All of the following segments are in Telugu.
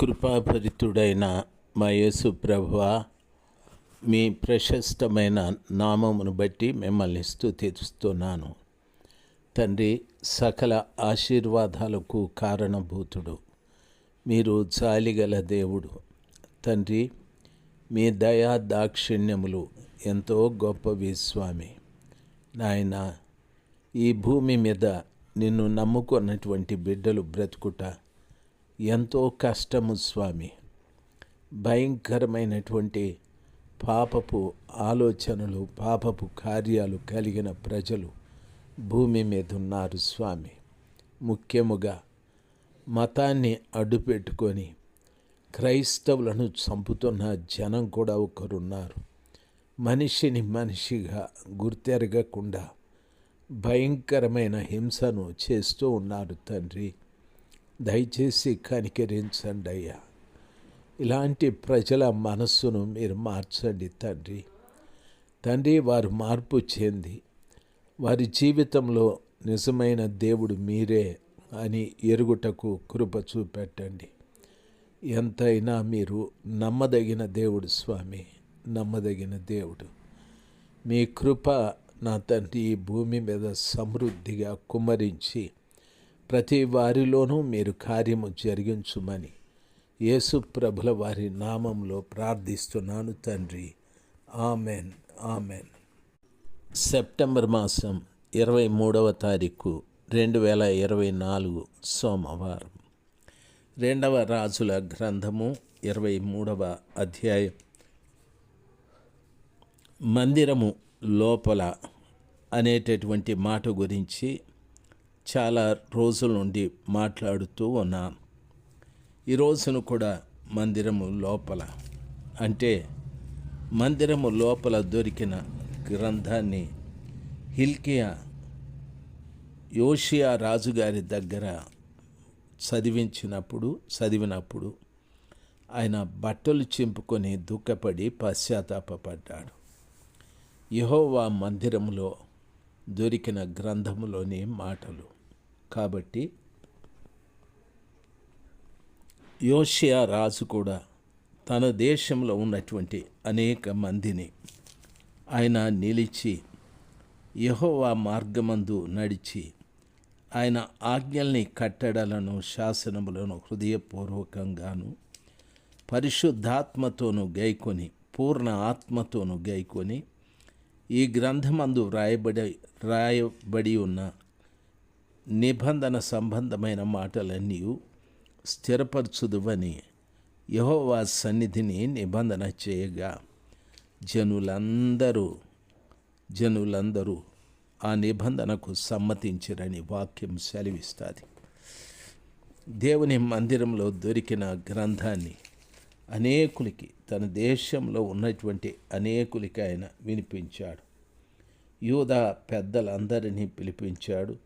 కృపాభరితుడైన మా యేసు ప్రభువ మీ ప్రశస్తమైన నామమును బట్టి మిమ్మల్ని స్థుతిస్తున్నాను తండ్రి సకల ఆశీర్వాదాలకు కారణభూతుడు. మీరు జాలిగల దేవుడు. తండ్రి మీ దయా దాక్షిణ్యములు ఎంతో గొప్పవి స్వామి. నాయన ఈ భూమి మీద నిన్ను నమ్ముకున్నటువంటి బిడ్డలు బ్రతుకుట ఎంతో కష్టము స్వామి. భయంకరమైనటువంటి పాపపు ఆలోచనలు పాపపు కార్యాలు కలిగిన ప్రజలు భూమి మీద ఉన్నారు స్వామి. ముఖ్యముగా మతాన్ని అడ్డుపెట్టుకొని క్రైస్తవులను చంపుతున్న జనం కూడా ఒకరున్నారు. మనిషిని మనిషిగా గుర్తెరగకుండా భయంకరమైన హింసను చేస్తూ ఉన్నారు తండ్రి. దయచేసి కనికరించండి అయ్యా. ఇలాంటి ప్రజల మనస్సును మీరు మార్చండి తండ్రి. తండ్రి వారు మార్పు చెంది వారి జీవితంలో నిజమైన దేవుడు మీరే అని ఎరుగుటకు కృప చూపెట్టండి. ఎంతైనా మీరు నమ్మదగిన దేవుడు స్వామి నమ్మదగిన దేవుడు. మీ కృప నా తండ్రి ఈ భూమి మీద సమృద్ధిగా కుమరించి ప్రతి వారిలోనూ మీరు కార్యము జరిగించుమని యేసు ప్రభుల వారి నామంలో ప్రార్థిస్తున్నాను తండ్రి. ఆమెన్. ఆమెన్. సెప్టెంబర్ మాసం ఇరవై మూడవ తారీఖు రెండు వేల ఇరవై నాలుగు సోమవారం. రెండవ రాజుల గ్రంథము ఇరవై మూడవ అధ్యాయం. మందిరము లోపల అనేటటువంటి మాట గురించి చాలా రోజుల నుండి మాట్లాడుతూ ఉన్నాను ఈ రోజును కూడా మందిరము లోపల అంటే మందిరము లోపల దొరికిన గ్రంథాన్ని హిల్కియా యోషియా రాజుగారి దగ్గర చదివించినప్పుడు చదివినప్పుడు ఆయన బట్టలు చింపుకొని దుఃఖపడి పశ్చాత్తాపడ్డాడు. యహోవా మందిరములో దొరికిన గ్రంథములోని మాటలు కాబట్టి యోషియా రాజు కూడా తన దేశంలో ఉన్నటువంటి అనేక మందిని ఆయన నిలిచి యహోవా మార్గమందు నడిచి ఆయన ఆజ్ఞల్ని కట్టడలను శాసనములను హృదయపూర్వకంగాను పరిశుద్ధాత్మతోనూ గైకొని పూర్ణ ఆత్మతోనూ గైకొని ఈ గ్రంథమందు వ్రాయబడి రాయబడి ఉన్న నిబంధన సంబంధమైన మాటలన్నీ స్థిరపరచుదువని యహోవా సన్నిధిని నిబంధన చేయగా జనులందరూ జనులందరూ ఆ నిబంధనకు సమ్మతించిరని వాక్యం సెలవిస్తుంది. దేవుని మందిరంలో దొరికిన గ్రంథాన్ని అనేకులకి తన దేశంలో ఉన్నటువంటి అనేకులకి ఆయన వినిపించాడు. యూదా పెద్దలందరినీ పిలిపించాడు.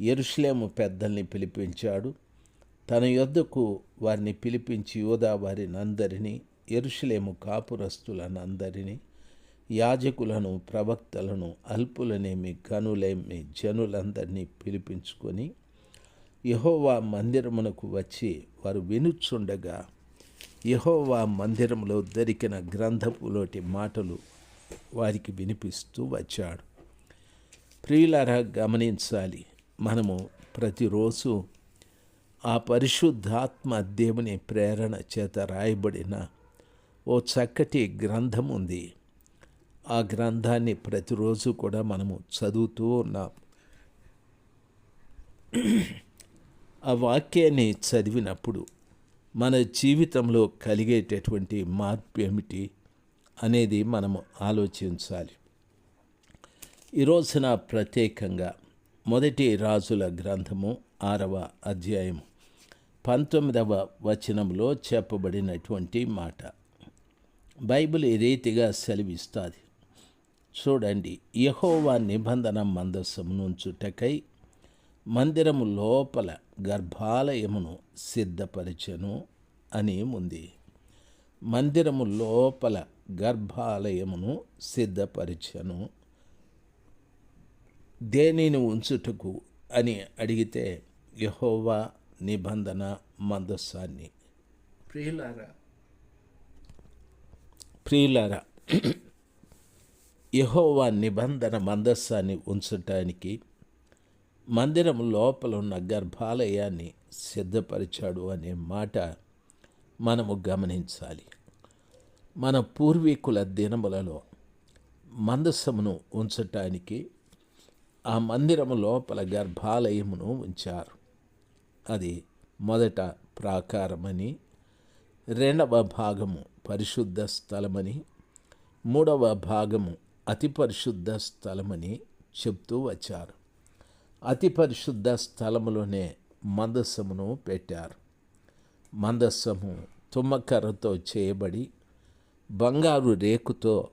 ఎరుషులేము పెద్దల్ని పిలిపించాడు. తన యొద్దకు వారిని పిలిపించి యూదా వారిని అందరినీ ఎరుషులేము కాపురస్తులనందరినీ యాజకులను ప్రవక్తలను అల్పులనేమి గనులేమి జనులందరినీ పిలిపించుకొని యహోవా మందిరమునకు వచ్చి వారు వినుచుండగా యహోవా మందిరంలో దొరికిన గ్రంథపులోటి మాటలు వారికి వినిపిస్తూ వచ్చాడు. ప్రియులారా గమనించాలి మనము ప్రతిరోజు ఆ పరిశుద్ధాత్మ దేవుని ప్రేరణ చేత రాయబడిన ఓ చక్కటి గ్రంథం ఉంది. ఆ గ్రంథాన్ని ప్రతిరోజు కూడా మనము చదువుతూ ఉన్నాం. ఆ వాక్యాన్ని చదివినప్పుడు మన జీవితంలో కలిగేటటువంటి మార్పు ఏమిటి అనేది మనము ఆలోచించాలి. ఈరోజున ప్రత్యేకంగా మొదటి రాజుల గ్రంథము ఆరవ అధ్యాయం పంతొమ్మిదవ వచనంలో చెప్పబడినటువంటి మాట. బైబిల్ ఈ రీతిగా సెలవిస్తుంది. చూడండి యహోవా నిబంధన మందస్సమునుంచుటకై మందిరము లోపల గర్భాలయమును సిద్ధపరిచను అని ఉంది. మందిరము లోపల గర్భాలయమును సిద్ధపరిచను దేనిని ఉంచుటకు అని అడిగితే యహోవా నిబంధన మందస్సాన్ని ప్రియులారా ప్రియులారా యహోవా నిబంధన మందస్సాన్ని ఉంచటానికి మందిరం లోపల ఉన్న గర్భాలయాన్ని సిద్ధపరిచాడు అనే మాట మనము గమనించాలి. మన పూర్వీకుల దినములలో మందస్సమును ఉంచటానికి ఆ మందిరము లోపల గర్భాలయమును ఉంచారు. అది మొదట ప్రాకారమని రెండవ భాగము పరిశుద్ధ స్థలమని మూడవ భాగము అతి పరిశుద్ధ స్థలమని చెప్తూ వచ్చారు. అతి పరిశుద్ధ స్థలములోనే మందస్సమును పెట్టారు. మందస్సము తుమ్మకర్రతో చేయబడి బంగారు రేకుతో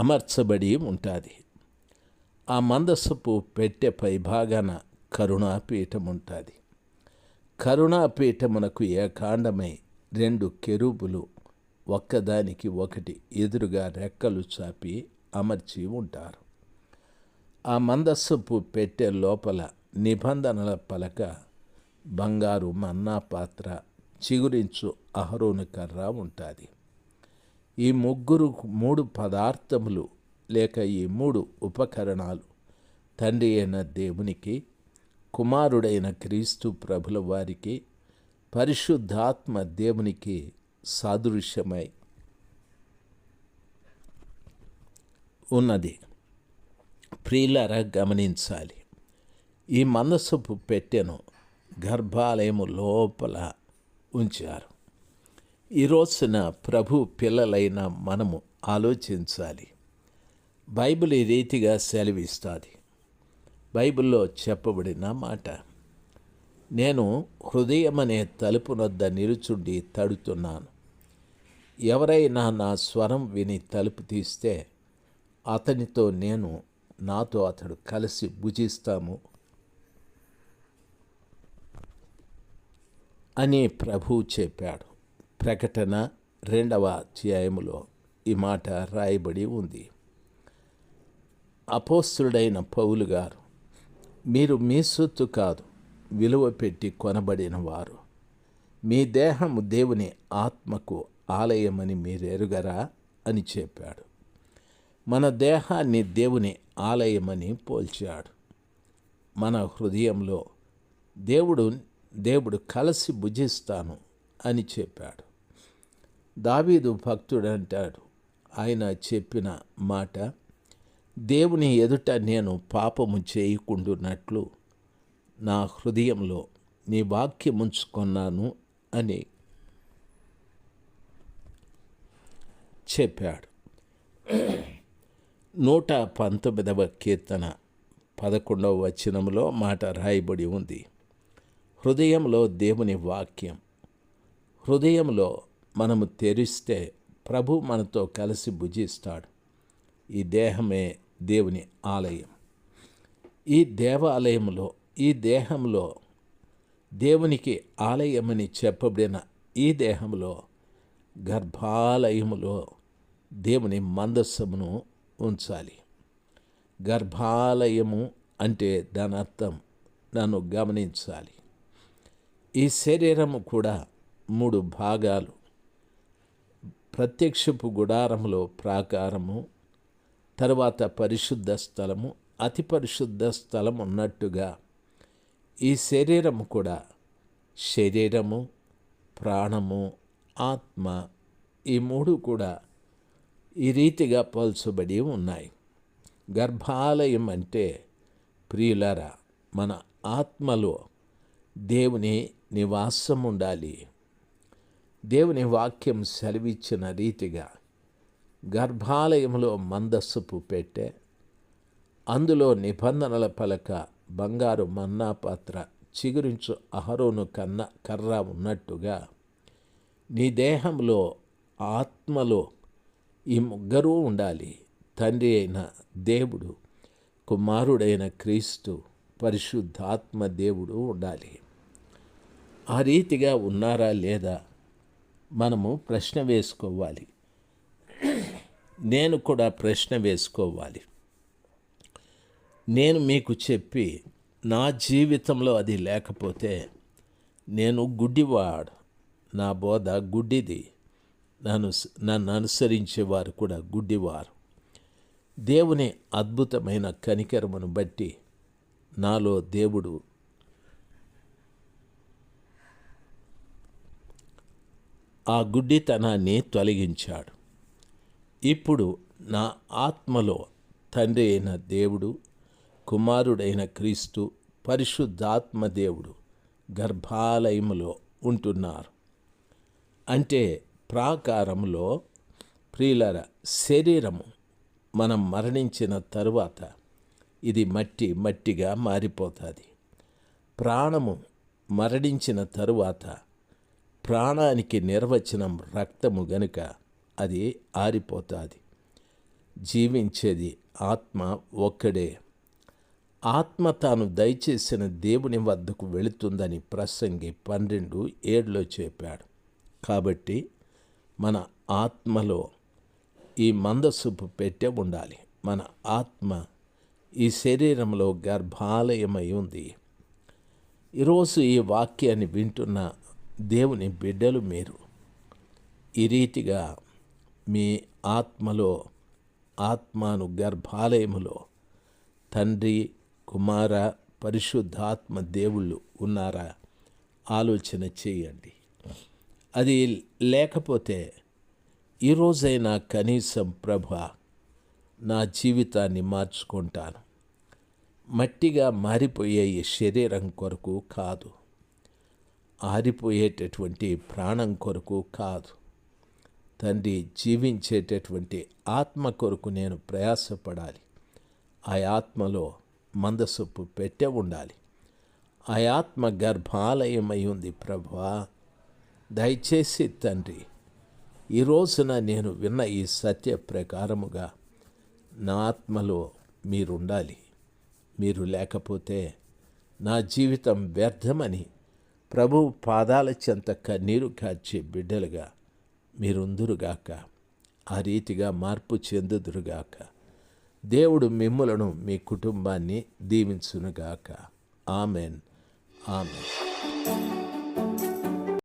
అమర్చబడి ఉంటుంది. ఆ మందస్సపు పెట్టె పై భాగాన కరుణాపీఠం ఉంటుంది కరుణాపీఠమునకు ఏకాండమై రెండు కెరూపులు ఒక్కదానికి ఒకటి ఎదురుగా రెక్కలు చాపి అమర్చి ఉంటారు. ఆ మందస్సుపు పెట్టె లోపల నిబంధనల పలక బంగారు మన్నా పాత్ర చిగురించు అహరోను కర్ర ఉంటుంది. ఈ ముగ్గురు మూడు పదార్థములు లేక ఈ మూడు ఉపకరణాలు. తండ్రి అయిన దేవునికి కుమారుడైన క్రీస్తు ప్రభుల వారికి పరిశుద్ధాత్మ దేవునికి సాదృశ్యమై ఉన్నది. ప్రియులర గమనించాలి. ఈ మనసుపు పెట్టెను గర్భాలయము లోపల ఉంచారు. ఈ రోజున ప్రభు పిల్లలైన మనము ఆలోచించాలి. బైబిల్ ఈ రీతిగా సెలవిస్తుంది. బైబిల్లో చెప్పబడిన మాట నేను హృదయమనే తలుపునొద్ద నిలుచుండి తడుతున్నాను. ఎవరైనా నా స్వరం విని తలుపు తీస్తే అతనితో నేను నాతో అతడు కలిసి భుజిస్తాము అని ప్రభు చెప్పాడు. ప్రకటన రెండవ అధ్యాయములో ఈ మాట రాయబడి ఉంది. అపోస్తుడైన పౌలు గారు మీరు మీ సొత్తు కాదు విలువ పెట్టి కొనబడిన వారు. మీ దేహము దేవుని ఆత్మకు ఆలయమని మీరు ఎరుగరా అని చెప్పాడు. మన దేహాన్ని దేవుని ఆలయమని పోల్చాడు. మన హృదయంలో దేవుడు దేవుడు కలిసి భుజిస్తాను అని చెప్పాడు. దావీదు భక్తుడు అంటాడు. ఆయన చెప్పిన మాట దేవుని ఎదుట నేను పాపము చేయకుండున్నట్లు నా హృదయంలో నీ వాక్యం ఉంచుకున్నాను అని చెప్పాడు. నూట పంతొమ్మిదవ కీర్తన పదకొండవ వచనంలో మాట రాయబడి ఉంది. హృదయంలో దేవుని వాక్యం హృదయంలో మనము తెరిస్తే ప్రభు మనతో కలిసి భుజిస్తాడు. ఈ దేహమే దేవుని ఆలయం. ఈ దేవాలయంలో ఈ దేహంలో దేవునికి ఆలయమని చెప్పబడిన ఈ దేహంలో గర్భాలయములో దేవుని మందస్సమును ఉంచాలి. గర్భాలయము అంటే దాని అర్థం నన్ను గమనించాలి. ఈ శరీరము కూడా మూడు భాగాలు. ప్రత్యక్షపు గుడారములో ప్రాకారము తరువాత పరిశుద్ధ స్థలము అతి పరిశుద్ధ స్థలం ఉన్నట్టుగా ఈ శరీరము కూడా శరీరము ప్రాణము ఆత్మ ఈ మూడు కూడా ఈ రీతిగా పోల్చబడి ఉన్నాయి. గర్భాలయం అంటే ప్రియులరా మన ఆత్మలో దేవుని నివాసం ఉండాలి దేవుని వాక్యం సెలవిచ్చిన రీతిగా గర్భాలయంలో మందస్సుపు పెట్టే అందులో నిబంధనల పలక బంగారు మన్నా పాత్ర చిగురించు అహరోను కన్న కర్ర ఉన్నట్టుగా నీ దేహంలో ఆత్మలో ఈ ముగ్గురూ ఉండాలి. తండ్రి అయిన దేవుడు కుమారుడైన క్రీస్తు పరిశుద్ధాత్మ దేవుడు ఉండాలి. ఆ రీతిగా ఉన్నారా లేదా? మనము ప్రశ్న వేసుకోవాలి. నేను కూడా ప్రశ్న వేసుకోవాలి. నేను మీకు చెప్పి నా జీవితంలో అది లేకపోతే నేను గుడ్డివాడు. నా బోధ గుడ్డిది. నన్ను నన్ను అనుసరించేవారు కూడా గుడ్డివారు. దేవుని అద్భుతమైన కనికరమును బట్టి నాలో దేవుడు ఆ గుడ్డితనాన్ని తొలగించాడు. ఇప్పుడు నా ఆత్మలో తండ్రి అయిన దేవుడు కుమారుడైన క్రీస్తు పరిశుద్ధాత్మ దేవుడు గర్భాలయములో ఉంటున్నారు. అంటే ప్రాకారంలో ప్రియులర శరీరము మనం మరణించిన తరువాత ఇది మట్టి మట్టిగా మారిపోతుంది. ప్రాణము మరణించిన తరువాత ప్రాణానికి నిర్వచనం రక్తము గనుక అది ఆరిపోతుంది. జీవించేది ఆత్మ ఒక్కడే. ఆత్మ తాను దయచేసిన దేవుని వద్దకు వెళుతుందని ప్రసంగి పన్నెండు ఏడులో చెప్పాడు. కాబట్టి మన ఆత్మలో ఈ మందసుపు పెట్టే ఉండాలి. మన ఆత్మ ఈ శరీరంలో గర్భాలయమై ఉంది. ఈరోజు ఈ వాక్యాన్ని వింటున్న దేవుని బిడ్డలు మీరు. ఈ రీతిగా మీ ఆత్మలో ఆత్మాను గర్భాలయములో తండ్రి కుమార పరిశుద్ధాత్మ దేవుళ్ళు ఉన్నారా? ఆలోచన చేయండి. అది లేకపోతే ఈరోజైనా కనీసం ప్రభ నా జీవితాన్ని మార్చుకుంటాను. మట్టిగా మారిపోయే ఈ శరీరం కొరకు కాదు. ఆరిపోయేటటువంటి ప్రాణం కొరకు కాదు. తండ్రి జీవించేటటువంటి ఆత్మ కొరకు నేను ప్రయాసపడాలి. ఆ ఆత్మలో మందసొప్పు పెట్టే ఉండాలి. ఆ ఆత్మ గర్భాలయమై ఉంది ప్రభా. దయచేసి తండ్రి ఈ రోజున నేను విన్న ఈ సత్య ప్రకారముగా నా ఆత్మలో మీరుండాలి. మీరు లేకపోతే నా జీవితం వ్యర్థమని ప్రభు పాదాల చెంత కన్నీరు కాచే బిడ్డలుగా మీరుందురుగాక. ఆ రీతిగా మార్పు చెందుదురుగాక. దేవుడు మిమ్ములను మీ కుటుంబాన్ని దీవించునుగాక. ఆమెన్. ఆమెన్.